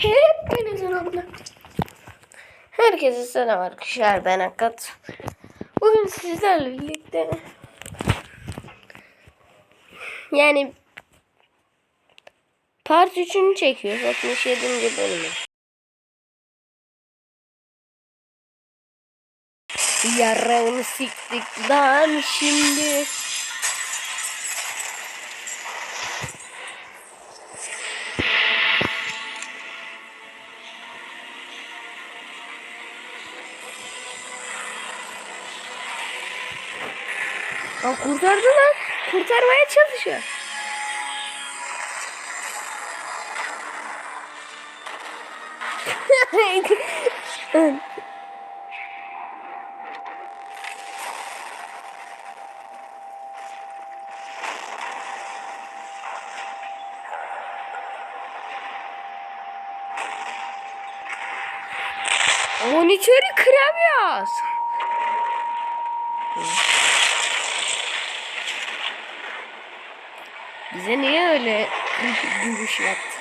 Hepinize selamlar. Herkese selam arkadaşlar ben Akat. Bugün sizlerle birlikte yani part 3'ünü çekiyoruz 67. bölümü. Yarını siktik lan şimdi. Aa, kurtardı lan. Kurtarmaya çalışıyor. Monitörü kıramıyoruz. Bize niye öyle creepy gülüş yaptı?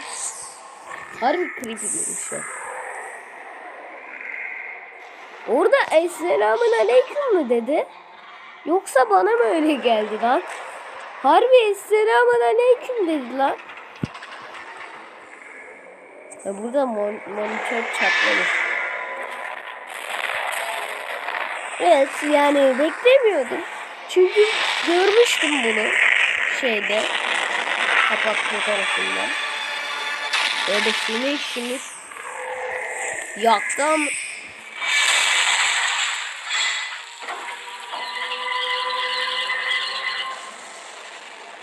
Harbi creepy gülüş. Orada Esselamun Aleyküm mü dedi? Yoksa bana mı öyle geldi lan? Harbi Esselamun Aleyküm dedi lan. Ya burada mon monitör çatlamış. Evet yani beklemiyordum. Çünkü görmüştüm bunu şeyde kapak fotoğrafında. Böyle şimdi şimdi yaktım.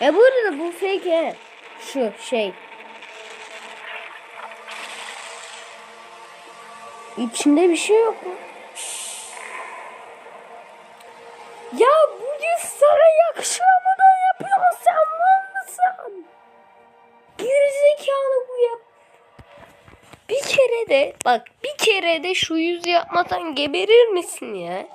E burada bu fake he. Şu şey. İçinde bir şey yok mu? Ya bugün sana yakışıyor kere de bak bir kere de şu yüz yapmadan geberir misin ya?